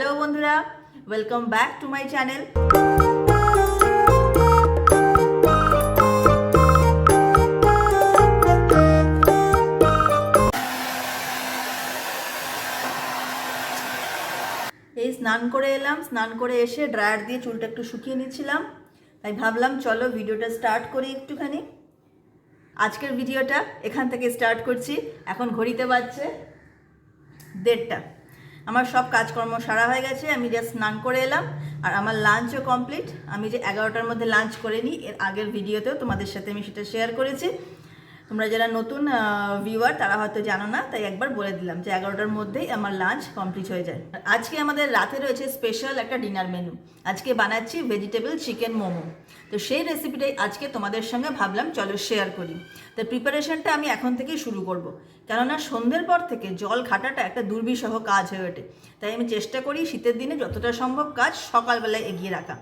Hello বন্ধুরা welcome back to my channel এই স্নান করে এলাম, স্নান করে এসে ড্রায়ার দিয়ে চুলটা একটু শুকিয়ে নিচ্ছিলাম। তাই ভাবলাম, চলো ভিডিওটা স্টার্ট করি একটুখানি। আজকের ভিডিওটা এখান থেকে স্টার্ট করছি। এখন ঘড়িতে বাজছে দেড়টা। আমার সব কাজকর্ম সারা হয়ে গেছে, আমি জাস্ট স্নান করে এলাম। আর আমার লাঞ্চও কমপ্লিট আমি যে এগারোটার মধ্যে লাঞ্চ করে নিই, এর আগের ভিডিওতেও তোমাদের সাথে আমি সেটা শেয়ার করেছি। তোমরা যারা নতুন ভিউয়ার তারা হয়তো জানো না, তাই একবার বলে দিলাম যে এগারোটার মধ্যেই আমার লাঞ্চ কমপ্লিট হয়ে যায়। আজকে আমাদের রাতে রয়েছে স্পেশাল একটা ডিনার মেনু আজকে বানাচ্ছি ভেজিটেবল চিকেন মোমো। তো সেই রেসিপিটাই আজকে তোমাদের সঙ্গে ভাবলাম, চলো শেয়ার করি। তো প্রিপারেশনটা আমি এখন থেকেই শুরু করব। কেননা সন্ধ্যের পর থেকে জল ঘাটাটা একটা দুর্বিষহ কাজ হয়ে ওঠে। তাই আমি চেষ্টা করি শীতের দিনে যতটা সম্ভব কাজ সকালবেলায় এগিয়ে রাখা।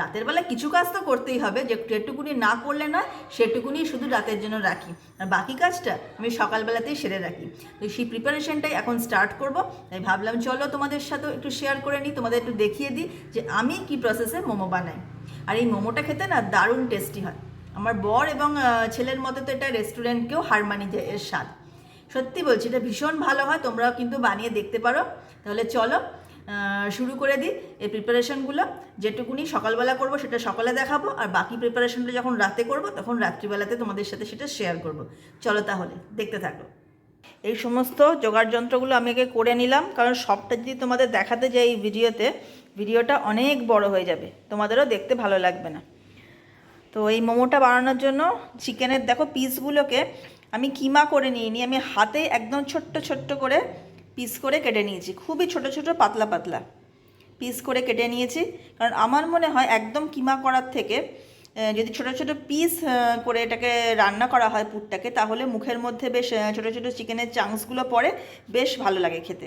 রাতের বেলা কিছু কাজ তো করতেই হবে, যে যেটুকুনি না করলে না সেটুকুনি শুধু রাতের জন্য রাখি। আর বাকি কাজটা আমি সকালবেলাতেই সেরে রাখি। তো সেই প্রিপারেশনটাই এখন স্টার্ট করব। তাই ভাবলাম চলো তোমাদের সাথেও একটু শেয়ার করে নিই, তোমাদের একটু দেখিয়ে দিই যে আমি কি প্রসেসে মোমো বানাই। আর এই মোমোটা খেতে না দারুণ টেস্টি হয়। আমার বর এবং ছেলের মতো তো এটা রেস্টুরেন্টকেও হার মানি যায় এর স্বাদ। সত্যি বলছি, এটা ভীষণ ভালো হয়, তোমরাও কিন্তু বানিয়ে দেখতে পারো। তাহলে চলো শুরু করে দিই এই প্রিপারেশনগুলো যেটুকুনি সকালবেলা করব, সেটা সকালে দেখাবো, আর বাকি প্রিপারেশনটা যখন রাতে করব, তখন রাত্রিবেলাতে তোমাদের সাথে সেটা শেয়ার করব। চলো তাহলে, দেখতে থাকো। এই সমস্ত জোগাড় যন্ত্রগুলো আমি আগে করে নিলাম, কারণ সবটা যদি তোমাদের দেখাতে যাই এই ভিডিওতে, ভিডিওটা অনেক বড় হয়ে যাবে, তোমাদেরও দেখতে ভালো লাগবে না। তো এই মোমোটা বানানোর জন্য চিকেনের দেখো পিসগুলোকে আমি কিমা করে নিয়ে নিই আমি হাতে একদম ছোট্ট ছোট্ট করে পিস করে কেটে নিয়েছি, খুবই ছোট ছোট পাতলা পাতলা পিস করে কেটে নিয়েছি, কারণ আমার মনে হয় একদম কিমা করার থেকে যদি ছোট ছোট পিস করে এটাকে রান্না করা হয় পুরটাকে, তাহলে মুখের মধ্যে বেশ ছোট ছোট চিকেনের চাংসগুলো পড়ে, বেশ ভালো লাগে খেতে।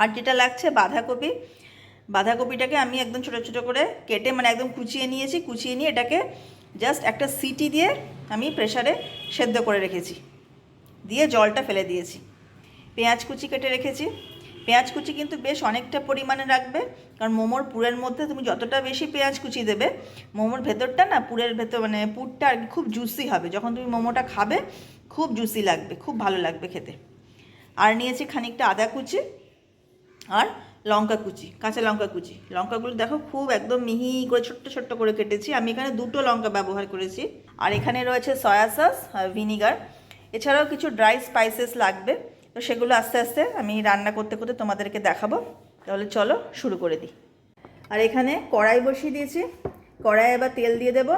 আর যেটা লাগছে বাঁধাকপি, বাঁধাকপিটাকে আমি একদম ছোট ছোট করে কেটে মানে একদম কুচিয়ে নিয়েছি, কুচিয়ে নিয়ে এটাকে জাস্ট একটা সিটি দিয়ে আমি প্রেসারে সেদ্ধ করে রেখেছি। দিয়ে জলটা ফেলে দিয়েছি। পেঁয়াজ কুচি কেটে রেখেছি। পেঁয়াজ কুচি কিন্তু বেশ অনেকটা পরিমাণে রাখবে। কারণ মোমোর পুরের মধ্যে তুমি যতটা বেশি পেঁয়াজ কুচি দেবে, মোমোর ভেতরটা না পুরের ভেতর মানে পুরটা আর খুব জুসি হবে। যখন তুমি মোমোটা খাবে, খুব জুসি লাগবে, খুব ভালো লাগবে খেতে। আর নিয়েছি খানিকটা আদা কুচি আর লঙ্কা কুচি, কাঁচা লঙ্কা কুচি। লঙ্কাগুলো দেখো খুব একদম মিহি করে, ছোট্ট ছোট্ট করে কেটেছি। আমি এখানে দুটো লঙ্কা ব্যবহার করেছি। আর এখানে রয়েছে সয়া সস আর ভিনিগার। এছাড়াও কিছু ড্রাই স্পাইসেস লাগবে। তো সেগুলো আস্তে আস্তে আমি রান্না করতে করতে তোমাদেরকে দেখাবো। তাহলে চলো শুরু করে দিই। আর এখানে কড়াই বসিয়ে দিয়েছি। কড়াই এবার তেল দিয়ে দেবো।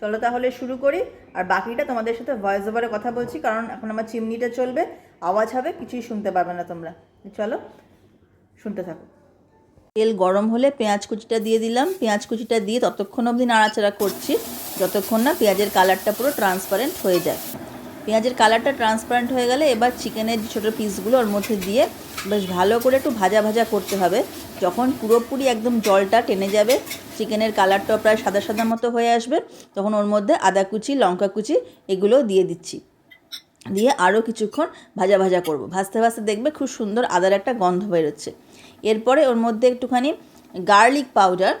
চলো তাহলে শুরু করি। আর বাকিটা তোমাদের সাথে ভয়েস ওভারে কথা বলছি, কারণ এখন আমার চিমনিটা চলবে। আওয়াজ হবে, কিছুই শুনতে পারবে না তোমরা। চলো শুনতে থাকো। তেল গরম হলে পেঁয়াজ কুচিটা দিয়ে দিলাম। পেঁয়াজ কুচিটা দিয়ে ততক্ষণ অবধি নাড়াচাড়া করছি, যতক্ষণ না পেঁয়াজের কালারটা পুরো ট্রান্সপারেন্ট হয়ে যায়। পেঁয়াজের কালারটা ট্রান্সপারেন্ট হয়ে গেলে এবার চিকেনের যে ছোটো পিসগুলো ওর মধ্যে দিয়ে বেশ ভালো করে একটু ভাজা ভাজা করতে হবে। যখন পুরোপুরি একদম জলটা টেনে যাবে, চিকেনের কালারটাও প্রায় সাদা সাদা মতো হয়ে আসবে, তখন ওর মধ্যে আদা কুচি, লঙ্কা কুচি এগুলো দিয়ে দিচ্ছি। দিয়ে আরও কিছুক্ষণ ভাজা ভাজা করব। ভাজতে ভাজতে দেখবে খুব সুন্দর আদার একটা গন্ধ বেরোচ্ছে। এরপরে ওর মধ্যে একটুখানি গার্লিক পাউডার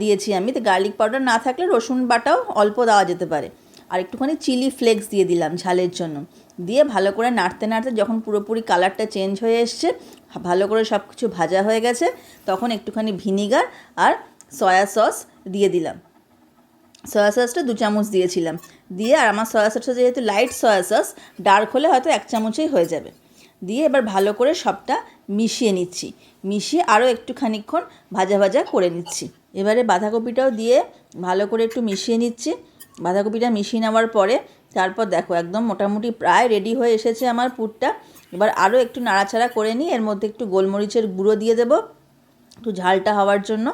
দিয়েছি আমি। তো গার্লিক পাউডার না থাকলে রসুন বাটাও অল্প দেওয়া যেতে পারে। আর একটুখানি চিলি ফ্লেক্স দিয়ে দিলাম ঝালের জন্য। দিয়ে ভালো করে নাড়তে নাড়তে যখন পুরোপুরি কালারটা চেঞ্জ হয়ে এসছে, ভালো করে সব কিছু ভাজা হয়ে গেছে, তখন একটুখানি ভিনিগার আর সয়া সস দিয়ে দিলাম। সয়া সসটা দু চামচ দিয়েছিলাম। দিয়ে আর আমার সয়া সসটা যেহেতু লাইট সয়া সস ডার্ক হলে হয়তো এক চামচেই হয়ে যাবে। দিয়ে এবার ভালো করে সবটা মিশিয়ে নিচ্ছি। মিশিয়ে আরও একটু খানিকক্ষণ ভাজা ভাজা করে নিচ্ছি। এবারে বাঁধাকপিটাও দিয়ে ভালো করে একটু মিশিয়ে নিচ্ছি। বাঁধাকপিটা মিশিয়ে নেওয়ার পরে তারপর দেখো একদম মোটামুটি প্রায় রেডি হয়ে এসেছে আমার পুরটা। এবার আরও একটু নাড়াচাড়া করে নিই এর মধ্যে একটু গোলমরিচের গুঁড়ো দিয়ে দেবো একটু ঝালটা হওয়ার জন্য।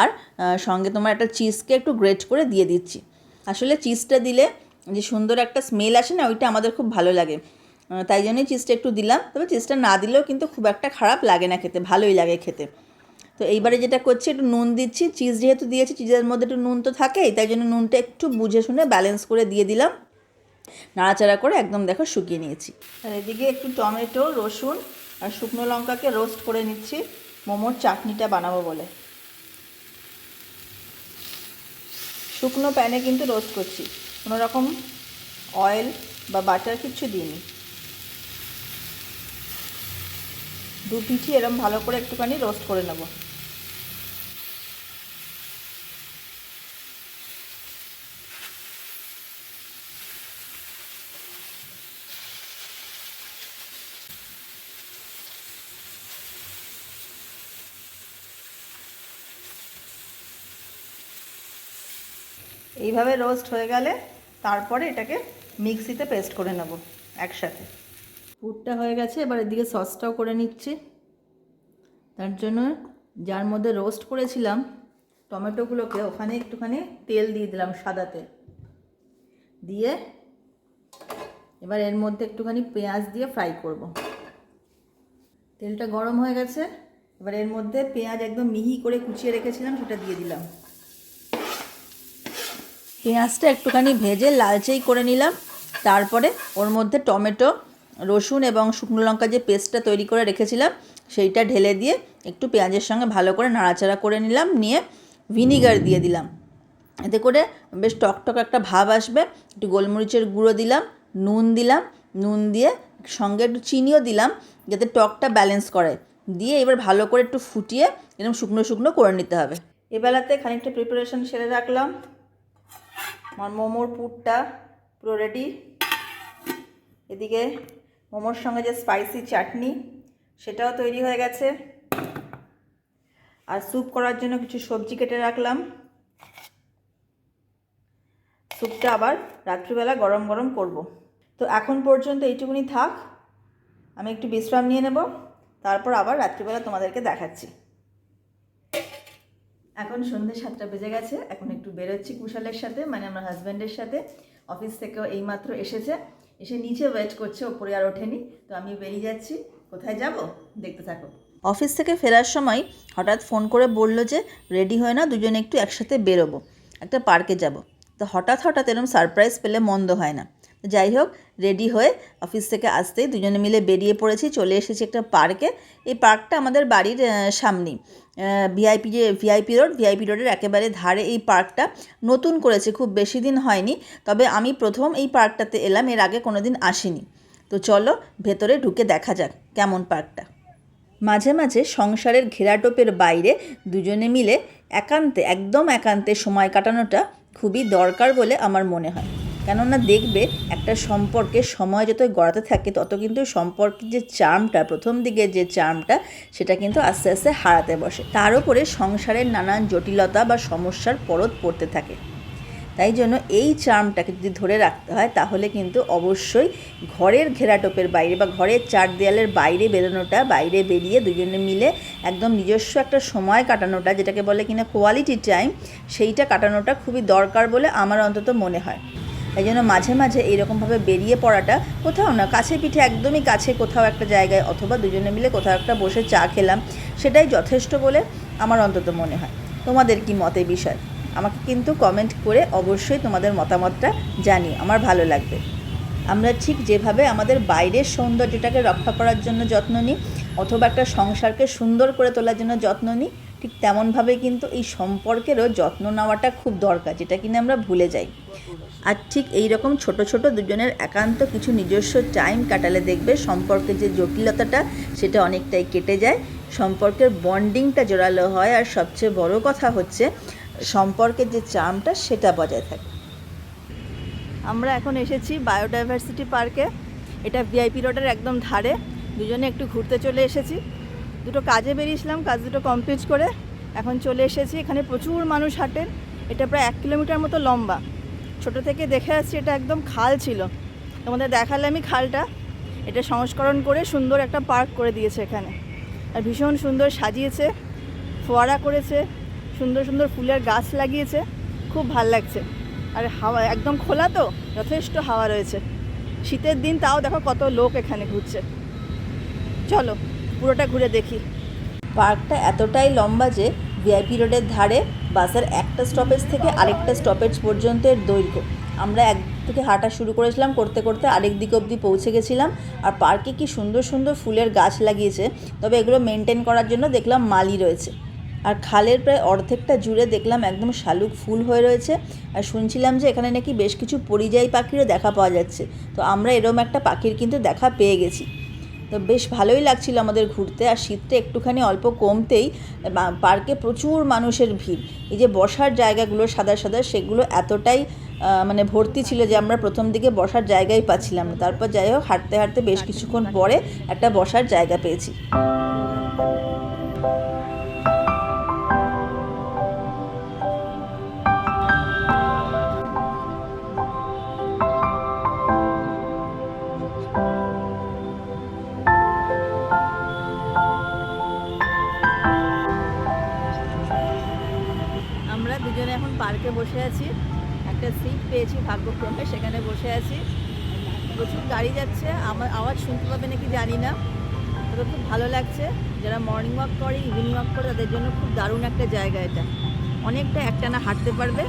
আর সঙ্গে তোমার একটা চিজকে একটু গ্রেট করে দিয়ে দিচ্ছি। আসলে চিজটা দিলে যে সুন্দর একটা স্মেল আসে না, ওইটা আমাদের খুব ভালো লাগে। তাই জন্যই চিজটা একটু দিলাম। তবে চিজটা না দিলেও কিন্তু খুব একটা খারাপ লাগে না খেতে, ভালোই লাগে খেতে। তো এইবারে যেটা করছি, একটু নুন দিচ্ছি। চিজ যেহেতু দিয়েছি চিজের মধ্যে একটু নুন তো থাকেই, তাই জন্য নুনটা একটু বুঝে শুনে ব্যালেন্স করে দিয়ে দিলাম। নাড়াচাড়া করে একদম দেখো শুকিয়ে নিয়েছি। আর এদিকে একটু টমেটো, রসুন আর শুকনো লঙ্কাকে রোস্ট করে নিচ্ছি। মোমোর চাটনিটা বানাবো বলে। শুকনো প্যানে কিন্তু রোস্ট করছি। কোনো রকম অয়েল বা বাটার কিছু দিইনি। দু পিঠি এরম ভালো করে একটুখানি রোস্ট করে নেব। এইভাবে রোস্ট হয়ে গেলে তারপরে এটাকে মিক্সিতে পেস্ট করে নেব একসাথে। পুরটা হয়ে গেছে, এবার এদিকে সসটাও করে নিচ্ছি। তার জন্য যার মধ্যে রোস্ট করেছিলাম, টমেটোগুলোকে ওখানে একটুখানি তেল দিয়ে দিলাম সাদা তেল। দিয়ে এবার এর মধ্যে একটুখানি পেঁয়াজ দিয়ে ফ্রাই করব। তেলটা গরম হয়ে গেছে, এবার এর মধ্যে পেঁয়াজ একদম মিহি করে কুচিয়ে রেখেছিলাম, সেটা দিয়ে দিলাম। পেঁয়াজটা একটুখানি ভেজে লালচেই করে নিলাম, তারপরে ওর মধ্যে টমেটো রসুন এবং শুকনো লঙ্কা যে পেস্টটা তৈরি করে রেখেছিলাম, সেইটা ঢেলে দিয়ে একটু পেঁয়াজের সঙ্গে ভালো করে নাড়াচাড়া করে নিলাম, নিয়ে ভিনিগার দিয়ে দিলাম। এতে করে বেশ টকটক একটা ভাব আসবে। একটু গোলমরিচের গুঁড়ো দিলাম, নুন দিলাম, নুন দিয়ে সঙ্গে একটু চিনিও দিলাম, যাতে টকটা ব্যালেন্স করে। দিয়ে এবার ভালো করে একটু ফুটিয়ে এরকম শুকনো শুকনো করে নিতে হবে। এবেলাতে খানিকটা প্রিপারেশন সেরে রাখলাম। আমার মোমোর পুরটা পুরো রেডি এদিকে মোমোর সঙ্গে যে স্পাইসি চাটনি, সেটাও তৈরি হয়ে গেছে। আর স্যুপ করার জন্য কিছু সবজি কেটে রাখলাম। স্যুপটা আবার রাত্রিবেলা গরম গরম করব। তো এখন পর্যন্ত এইটুকুনি থাক। আমি একটু বিশ্রাম নিয়ে নেব। তারপর আবার রাত্রিবেলা তোমাদেরকে দেখাচ্ছি। এখন সন্ধ্যে সাতটা বেজে গেছে। এখন একটু বেরোচ্ছি কুশালের সাথে মানে আমার হাজব্যান্ডের সাথে। অফিস থেকেও এইমাত্র এসেছে। এসে নিচে ওয়েট করছে, ওপরে আর ওঠেনি। তো আমি বেরিয়ে যাচ্ছি। কোথায় যাব? দেখতে থাকো। অফিস থেকে ফেরার সময় হঠাৎ ফোন করে বলল যে রেডি হয় না দুজনে একটু একসাথে বেরোবো। একটা পার্কে যাব। তো হঠাৎ হঠাৎ এরম সারপ্রাইজ পেলে মন্দ হয় না। যাই হোক রেডি হয়ে অফিস থেকে আসতেই দুজনে মিলে বেরিয়ে পড়েছি, চলে এসেছি একটা পার্কে এই পার্কটা আমাদের বাড়ির সামনেই। ভিআইপি যে ভিআইপি রোড ভিআইপি রোডের একেবারে ধারে এই পার্কটা নতুন করেছে, খুব বেশি দিন হয়নি, তবে আমি প্রথম এই পার্কটাতে এলাম, এর আগে কোনো দিন আসিনি। তো চলো, ভেতরে ঢুকে দেখা যাক, কেমন পার্কটা মাঝে মাঝে সংসারের ঘেরাটোপের বাইরে দুজনে মিলে একান্তে, একদম একান্তে সময় কাটানোটা খুবই দরকার বলে আমার মনে হয়। কেননা দেখবে একটা সম্পর্কে সময় যত গড়াতে থাকে, তত কিন্তু সম্পর্কের যে চার্মটা, প্রথম দিকে যে চার্মটা, সেটা কিন্তু আস্তে আস্তে হারাতে বসে। তার উপরে সংসারের নানান জটিলতা বা সমস্যার পরত পড়তে থাকে। তাই জন্য এই চার্মটাকে যদি ধরে রাখতে হয়, তাহলে কিন্তু অবশ্যই ঘরের ঘেরাটোপের বাইরে বা ঘরের চার দেয়ালের বাইরে বেরোনোটা, বাইরে বেরিয়ে দুজনে মিলে একদম নিজস্ব একটা সময় কাটানোটা, যেটাকে বলে কিনা কোয়ালিটি টাইম সেইটা কাটানোটা খুবই দরকার বলে আমার অন্তত মনে হয়। তাই জন্য মাঝে মাঝে এইরকমভাবে বেরিয়ে পড়াটা কোথাও না, কাছে পিঠে একদমই কাছে কোথাও একটা জায়গায় অথবা দুজনে মিলে কোথাও একটা বসে চা খেলাম, সেটাই যথেষ্ট বলে আমার অন্তত মনে হয়। তোমাদের কি মতে বিষয়? আমাকে কিন্তু কমেন্ট করে অবশ্যই তোমাদের মতামতটা জানিও, আমার ভালো লাগবে। আমরা ঠিক যেভাবে আমাদের বাইরের সৌন্দর্যটাকে রক্ষা করার জন্য যত্ন নিই, অথবা একটা সংসারকে সুন্দর করে তোলার জন্য যত্ন নিই ঠিক তেমনভাবে কিন্তু এই সম্পর্কেরও যত্ন নেওয়াটা খুব দরকার, যেটা কিনা আমরা ভুলে যাই। আর ঠিক এই রকম ছোট ছোট দুজনের একান্ত কিছু নিজস্ব টাইম কাটালে দেখবে সম্পর্কের যে জটিলতাটা, সেটা অনেকটাই কেটে যায়। সম্পর্কের বন্ডিংটা জোরালো হয় আর সবচেয়ে বড় কথা হচ্ছে, সম্পর্কের যে চামটা সেটা বজায় থাকে। আমরা এখন এসেছি বায়োডাইভার্সিটি পার্কে এটা ভিআইপি রোডের একদম ধারে। দুজনে একটু ঘুরতে চলে এসেছি। দুটো কাজে বেরিয়েছিলাম, কাজ দুটো কমপ্লিট করে এখন চলে এসেছি। এখানে প্রচুর মানুষ হাঁটেন। এটা প্রায় এক কিলোমিটার মতো লম্বা। ছোট থেকে দেখে আসছি এটা একদম খাল ছিল। তোমাদের দেখালে আমি খালটা। এটা সংস্করণ করে সুন্দর একটা পার্ক করে দিয়েছে এখানে। আর ভীষণ সুন্দর সাজিয়েছে, ফোয়ারা করেছে, সুন্দর সুন্দর ফুলের গাছ লাগিয়েছে। খুব ভালো লাগছে। আর হাওয়া একদম খোলা তো, যথেষ্ট হাওয়া রয়েছে। শীতের দিন তাও দেখো কত লোক এখানে ঘুরছে। চলো। পুরোটা ঘুরে দেখি। পার্কটা এতটাই লম্বা যে ভিআইপি রোডের ধারে বাসের একটা স্টপেজ থেকে আরেকটা স্টপেজ পর্যন্ত এর দৈর্ঘ্য। আমরা এক থেকে হাঁটা শুরু করেছিলাম, করতে করতে আরেক দিক অবধি পৌঁছে গেছিলাম আর পার্কে কি সুন্দর সুন্দর ফুলের গাছ লাগিয়েছে, তবে এগুলো মেনটেন করার জন্য দেখলাম মালি রয়েছে। আর খালের প্রায় অর্ধেকটা জুড়ে দেখলাম একদম শালুক ফুল হয়ে রয়েছে আর শুনছিলাম যে এখানে নাকি বেশ কিছু পরিযায়ী পাখিরও দেখা পাওয়া যাচ্ছে। তো আমরা এরম একটা পাখির কিন্তু দেখা পেয়ে গেছি। তো বেশ ভালোই লাগছিল আমাদের ঘুরতে। আর শীতটা একটুখানি অল্প কমতেই পার্কে প্রচুর মানুষের ভিড়। এই যে বসার জায়গাগুলো সাদা সাদা, সেগুলো এতটাই মানে ভর্তি ছিল যে আমরা প্রথম দিকে বসার জায়গাই পাচ্ছিলাম না। তারপর যাই হোক, হাঁটতে হাঁটতে বেশ কিছুক্ষণ পরে একটা বসার জায়গা পেয়েছি। বসে আছি। একটা সিট পেয়েছি ভাগ্যক্রমে, সেখানে বসে আছি। প্রচুর গাড়ি যাচ্ছে, আমার আওয়াজ শুনতে পাবে নাকি জানি না। তবে খুব ভালো লাগছে। যারা মর্নিং ওয়াক করে ইভিনিং ওয়াক করে, তাদের জন্য খুব দারুণ একটা জায়গা এটা। অনেকটা একটানা হাঁটতে পারবে।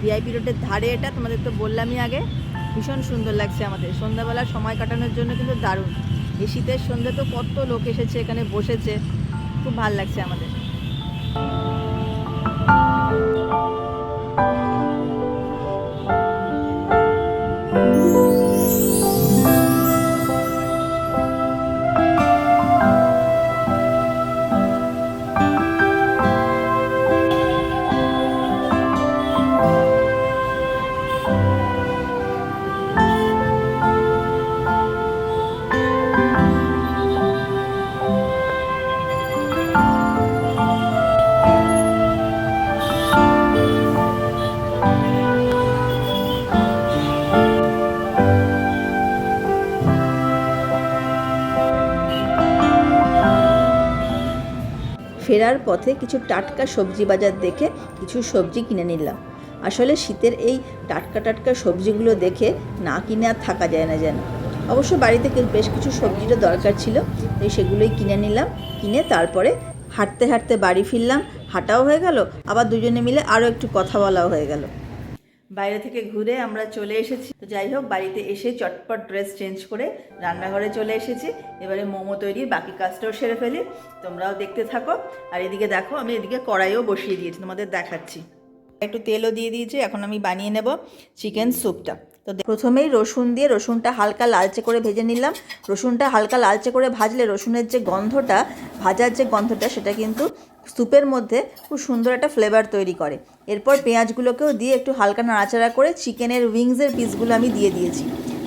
ভিআইপি রোডের ধারে এটা, তোমাদের তো বললামই আগে। ভীষণ সুন্দর লাগছে আমাদের। সন্ধ্যাবেলা সময় কাটানোর জন্য কিন্তু দারুণ। এই শীতের সন্ধ্যে তো কত লোক এসেছে, এখানে বসেছে। খুব ভালো লাগছে আমাদের। Thank you. ফেরার পথে কিছু টাটকা সবজি বাজার দেখে কিছু সবজি কিনে নিলাম। আসলে শীতের এই টাটকা টাটকা সবজিগুলো দেখে না কিনে আর থাকা যায় না যেন। অবশ্য বাড়িতে বেশ কিছু সবজিরও দরকার ছিল, তাই সেগুলোই কিনে নিলাম। কিনে তারপরে হাঁটতে হাঁটতে বাড়ি ফিরলাম, হাঁটাও হয়ে গেল, আবার দুজনে মিলে আরও একটু কথা বলাও হয়ে গেল। বাইরে থেকে ঘুরে আমরা চলে এসেছি। তো যাই হোক, বাড়িতে এসে চটপট ড্রেস চেঞ্জ করে রান্নাঘরে চলে এসেছি। এবারে মোমো তৈরির বাকি কাজটাও সেরে ফেলি। তোমরাও দেখতে থাকো। আর এদিকে দেখো, আমি এদিকে কড়াইও বসিয়ে দিয়েছি, তোমাদের দেখাচ্ছি। একটু তেলও দিয়ে দিয়েছি, এখন আমি বানিয়ে নেব চিকেন স্যুপটা তো প্রথমেই রসুন দিয়ে রসুনটা হালকা লালচে করে ভেজে নিলাম। রসুনটা হালকা লালচে করে ভাজলে রসুনের যে গন্ধটা, ভাজার যে গন্ধটা, সেটা কিন্তু স্যুপের মধ্যে খুব সুন্দর একটা ফ্লেভার তৈরি করে। এরপর পেঁয়াজগুলোকেও দিয়ে একটু হালকা নাড়াচাড়া করে চিকেনের উইংসের পিসগুলো আমি দিয়ে দিয়েছি।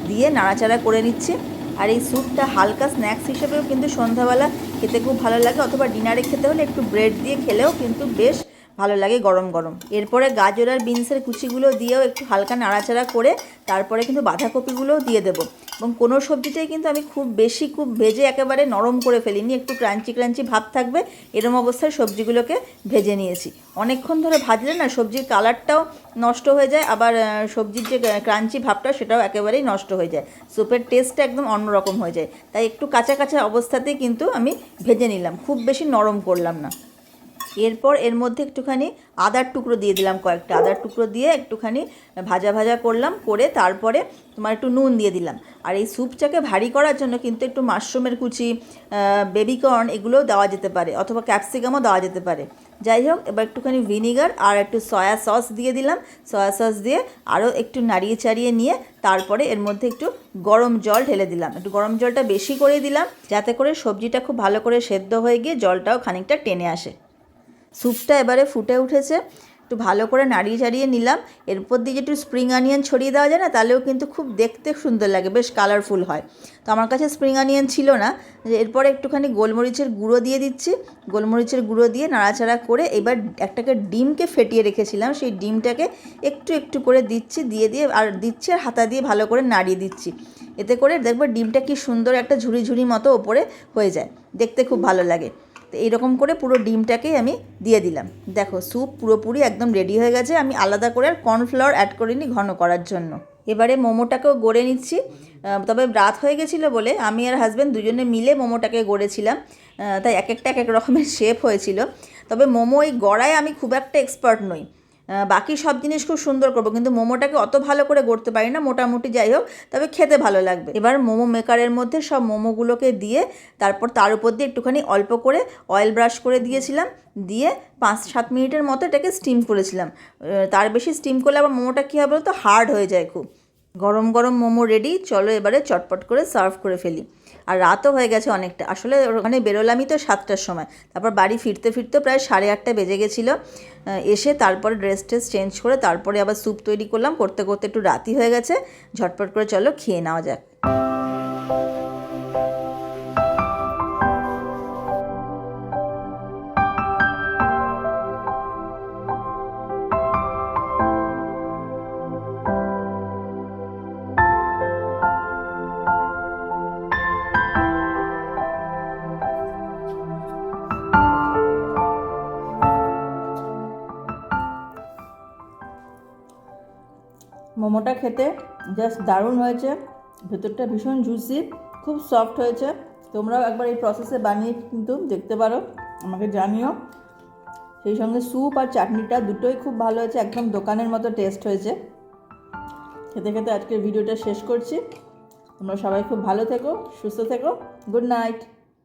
দিয়ে নাড়াচাড়া করে নিচ্ছে। আর এই স্যুপটা হালকা স্ন্যাক্স হিসেবেও কিন্তু সন্ধ্যাবেলা খেতে খুব ভালো লাগে, অথবা ডিনারে খেতে হলে একটু ব্রেড দিয়ে খেলেও কিন্তু বেশ ভালো লাগে গরম গরম। এরপরে গাজর আর বিনসের কুচিগুলো দিয়েও একটু হালকা নাড়াচাড়া করে তারপরে কিন্তু বাঁধাকপিগুলোও দিয়ে দেবো। এবং কোনো সবজিটাই কিন্তু আমি খুব বেশি, খুব ভেজে একেবারে নরম করে ফেলিনি, একটু ক্রাঞ্চি ক্রাঞ্চি ভাব থাকবে, এরম অবস্থায় সবজিগুলোকে ভেজে নিয়েছি। অনেকক্ষণ ধরে ভাজলে না সবজির কালারটাও নষ্ট হয়ে যায়, আবার সবজির যে ক্রাঞ্চি ভাবটা সেটাও একেবারেই নষ্ট হয়ে যায়। স্যুপের টেস্টটা একদম অন্যরকম হয়ে যায়। তাই একটু কাঁচা কাঁচা অবস্থাতেই কিন্তু আমি ভেজে নিলাম, খুব বেশি নরম করলাম না। এরপর এর মধ্যে একটুখানি আদার টুকরো দিয়ে দিলাম কয়েকটা। আদার টুকরো দিয়ে একটুখানি ভাজা ভাজা করলাম, করে তারপরে তোমার একটু নুন দিয়ে দিলাম। আর এই স্যুপটাকে ভারী করার জন্য কিন্তু একটু মাশরুমের কুচি বেবিকর্ন এগুলোও দেওয়া যেতে পারে, অথবা ক্যাপসিকামও দেওয়া যেতে পারে। যাই হোক, এবার একটুখানি ভিনিগার আর একটু সয়া সস দিয়ে দিলাম। সয়া সস দিয়ে আরও একটু নাড়িয়ে চাড়িয়ে নিয়ে তারপরে এর মধ্যে একটু গরম জল ঢেলে দিলাম। একটু গরম জলটা বেশি করে দিলাম, যাতে করে সবজিটা খুব ভালো করে সেদ্ধ হয়ে গিয়ে জলটাও খানিকটা টেনে আসে। স্যুপটা এবারে ফুটে উঠেছে। একটু ভালো করে নাড়িয়ে চাড়িয়ে নিলাম। এরপর দিয়ে একটু স্প্রিং অনিয়ন ছড়িয়ে দেওয়া যায় না, তাহলেও কিন্তু খুব দেখতে সুন্দর লাগে, বেশ কালারফুল হয়। তো আমার কাছে স্প্রিং অনিয়ন ছিল না। এরপরে একটুখানি গোলমরিচের গুঁড়ো দিয়ে দিচ্ছি। গোলমরিচের গুঁড়ো দিয়ে নাড়াচাড়া করে এবার একটাকে ডিমকে ফেটিয়ে রেখেছিলাম। সেই ডিমটাকে একটু একটু করে দিচ্ছি, দিয়ে দিয়ে আর দিচ্ছি আর হাতা দিয়ে ভালো করে নাড়িয়ে দিচ্ছি। এতে করে দেখব ডিমটা কি সুন্দর একটা ঝুড়ি ঝুড়ি মতো ওপরে হয়ে যায়। দেখতে খুব ভালো লাগে। তো এইরকম করে পুরো ডিমটাকেই আমি দিয়ে দিলাম। দেখো স্যুপ পুরোপুরি একদম রেডি হয়ে গেছে। আমি আলাদা করে আর কর্নফ্লাওয়ার অ্যাড করিনি ঘন করার জন্য। এবারে মোমোটাকেও গড়ে নিচ্ছি। তবে রাত হয়ে গেছিল বলে আমি আর হাজব্যান্ড দুজনে মিলে মোমোটাকে গড়েছিলাম। তাই এক একটা এক এক রকমের শেপ হয়েছিল। তবে মোমো এই গড়ায় আমি খুব একটা এক্সপার্ট নই। বাকি সব জিনিস খুব সুন্দর করব। কিন্তু মোমোটাকে অত ভালো করে গড়তে পারি না, মোটামুটি যাই হোক, তবে খেতে ভালো লাগবে। এবার মোমো মেকারের মধ্যে সব মোমোগুলোকে দিয়ে তারপর তার উপর দিয়ে একটুখানি অল্প করে অয়েল ব্রাশ করে দিয়েছিলাম, দিয়ে পাঁচ সাত মিনিটের মতো এটাকে স্টিম করেছিলাম। তার বেশি স্টিম করলে আবার মোমোটা কী হবে বলতো? হার্ড হয়ে যায় খুব। গরম গরম মোমো রেডি চলো এবারে চটপট করে সার্ভ করে ফেলি। আর রাতও হয়ে গেছে অনেকটা। আসলে ওখানে বেরোলামই তো সাতটার সময়। তারপর বাড়ি ফিরতে ফিরতে প্রায় সাড়ে আটটা বেজে গেছিল। এসে তারপরে ড্রেস ট্রেস চেঞ্জ করে তারপরে আবার স্যুপ তৈরি করলাম। করতে করতে একটু রাতি হয়ে গেছে। ঝটপট করে চলো খেয়ে নেওয়া যাক। মোমোটা খেতে জাস্ট দারুণ হয়েছে। ভেতরটা ভীষণ জুসি খুব সফট হয়েছে। তোমরাও একবার এই প্রসেসে বানিয়ে কিন্তু দেখতে পারো, আমাকে জানিও। সেই সঙ্গে স্যুপ আর চাটনিটা দুটোই খুব ভালো হয়েছে, একদম দোকানের মতো টেস্ট হয়েছে। খেতে খেতে আজকের ভিডিওটা শেষ করছি। তোমরা সবাই খুব ভালো থেকো, সুস্থ থেকো গুড নাইট